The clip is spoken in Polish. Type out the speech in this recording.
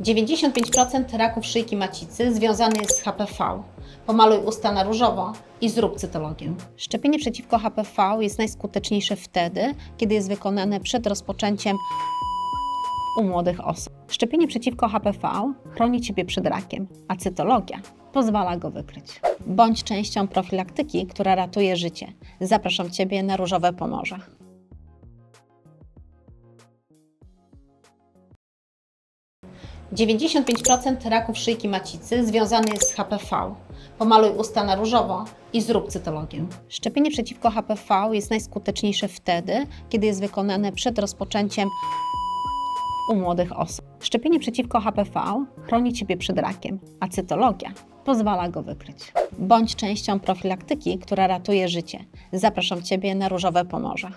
95% raków szyjki macicy związany jest z HPV. Pomaluj usta na różowo i zrób cytologię. Szczepienie przeciwko HPV jest najskuteczniejsze wtedy, kiedy jest wykonane przed rozpoczęciem u młodych osób. Szczepienie przeciwko HPV chroni Ciebie przed rakiem, a cytologia pozwala go wykryć. Bądź częścią profilaktyki, która ratuje życie. Zapraszam Ciebie na Różowe Pomorze. Dziewięćdziesiąt procent raków szyjki macicy związany jest z HPV. Pomaluj usta na różowo i zrób cytologię. Szczepienie przeciwko HPV jest najskuteczniejsze wtedy, kiedy jest wykonane przed rozpoczęciem u młodych osób. Szczepienie przeciwko HPV chroni Ciebie przed rakiem, a cytologia pozwala go wykryć. Bądź częścią profilaktyki, która ratuje życie. Zapraszam Ciebie na Różowe Pomorze.